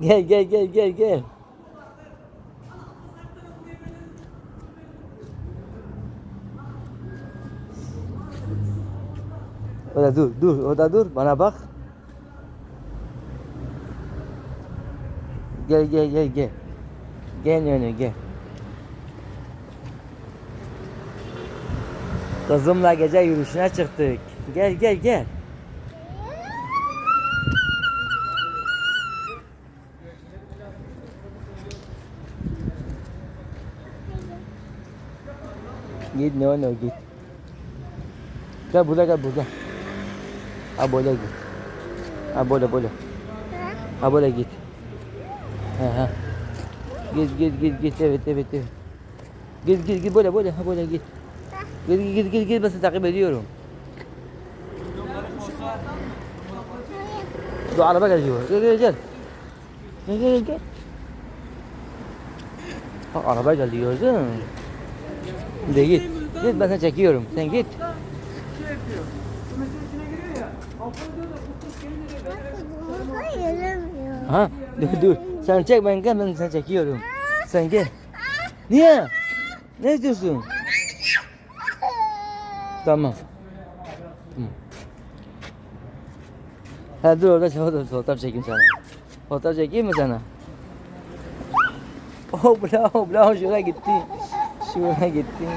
Gel gel gel gel gel. Orada dur dur orada dur bana bak. Gel gel gel gel. Gel yani gel. Kızımla gece yürüyüşüne çıktık. Gel gel gel. Git ne ne git. Gel burada gel burada. Ha böyle git. Ha böyle böyle. Ha böyle git. Ha ha. Git git git git evet evet evet. Git git git böyle böyle ha böyle git. Git git git git git ben seni takip ediyorum. Dur araba geliyor. Gel gel gel. Gel gel gel. Bak araba geliyor değil mi? De git. Git ben seni çekiyorum. Sen git. Ha dur dur. Sen çek ben gel ben seni çekiyorum. Sen gel. Niye? Ne istiyorsun? Tamam. Tamam. Ha dur orada fotoğraf, fotoğraf çekeyim sana. Fotoğraf çekeyim mi sana? Oh bravo bravo şuraya gitti. Şuraya gitti.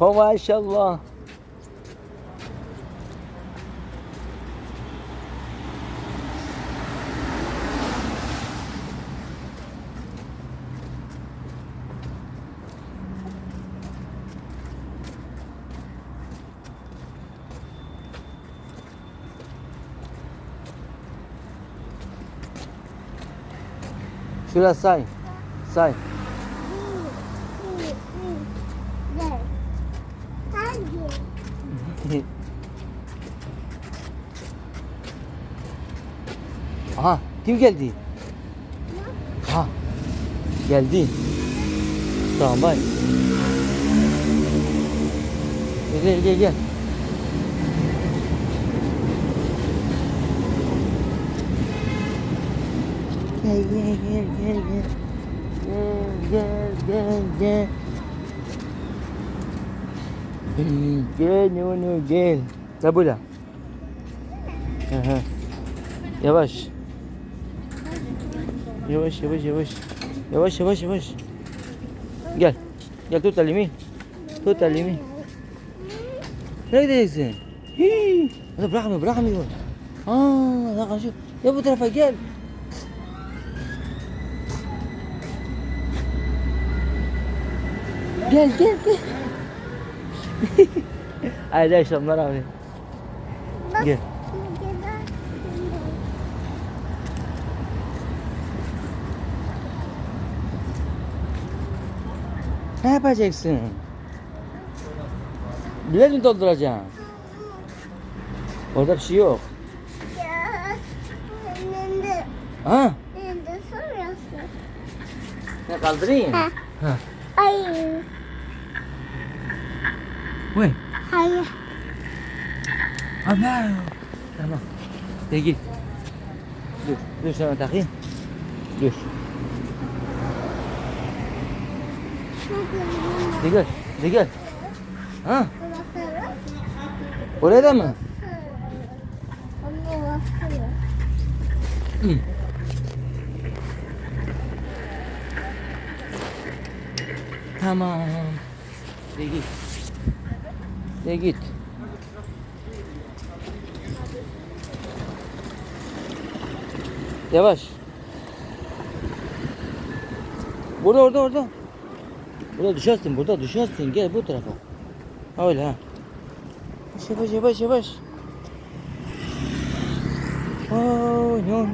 Oh maşallah. Şuraya say. Say. Aha kim geldi? Aha geldi. Tamam bay. Gel gel gel gel. Gel gel gel gel gel. Gel gel gel gel. Hmm, Gel. Tabula. Yavaş. Yavaş yavaş yavaş. Yavaş yavaş yavaş. Gel. Gel tut elimi. Tut elimi. Nereye gideceksin? Hii. Hadi bırakmıyor. Aa, lan kaçıyor. Ya bu tarafa gel. Gel gel gel. Haydi akşamlar abi. Gel. Ne yapacaksın? Bilet mi dolduracaksın? Orada bir şey yok. Ha? Ne kaldırayım? Ha. Ha. Hayır, Vay. hayır. Ama. Tamam. De git. Dur. Dur sana takayım. Dur. De gel. De gel. Ha? Oraya da mı? Hı. Tamam. De git. De git. Yavaş. Burada orada orada. Burada düşersin burada düşersin gel bu tarafa. Öyle ha. Yavaş yavaş yavaş no, no.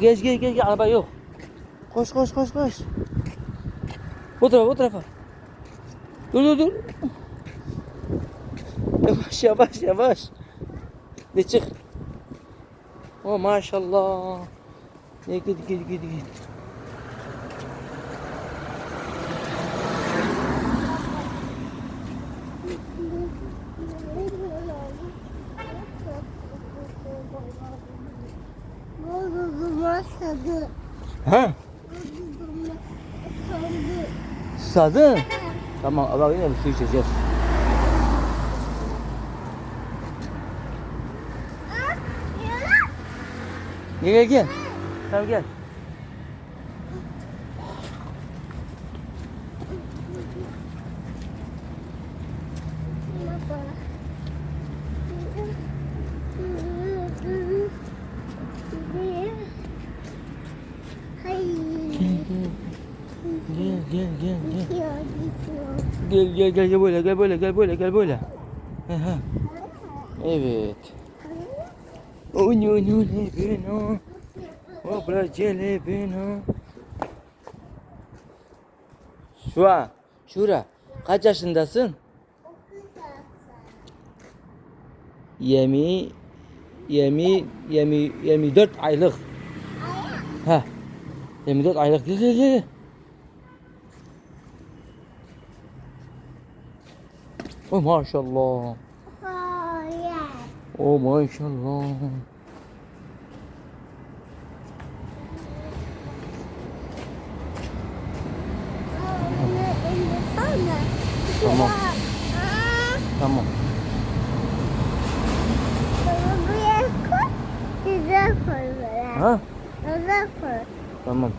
Geç geç geç geç araba yok. Koş koş koş koş. Bu tarafa bu tarafa. Dur dur dur. Yavaş yavaş yavaş. Ne çık. O maşallah. Ne git git git git. Ha? Susadın. Tamam, Allah yine bir su içeceğiz. Gel gel gel. Tamam gel. Gel gel gel gel. Gel gel gel gel böyle gel böyle gel böyle gel böyle. Evet. Onu ne beno. Obra cele beno. Şura, Şura. Kaç yaşındasın? Yemi, yemi, yemi, 24 aylık. Ha. 24 aylık. Gel gel gel. Oh maşallah. Oh maşallah. Tamam. Tamam. Buraya koy. Güzel koy. Ha? Güzel koy. Tamam.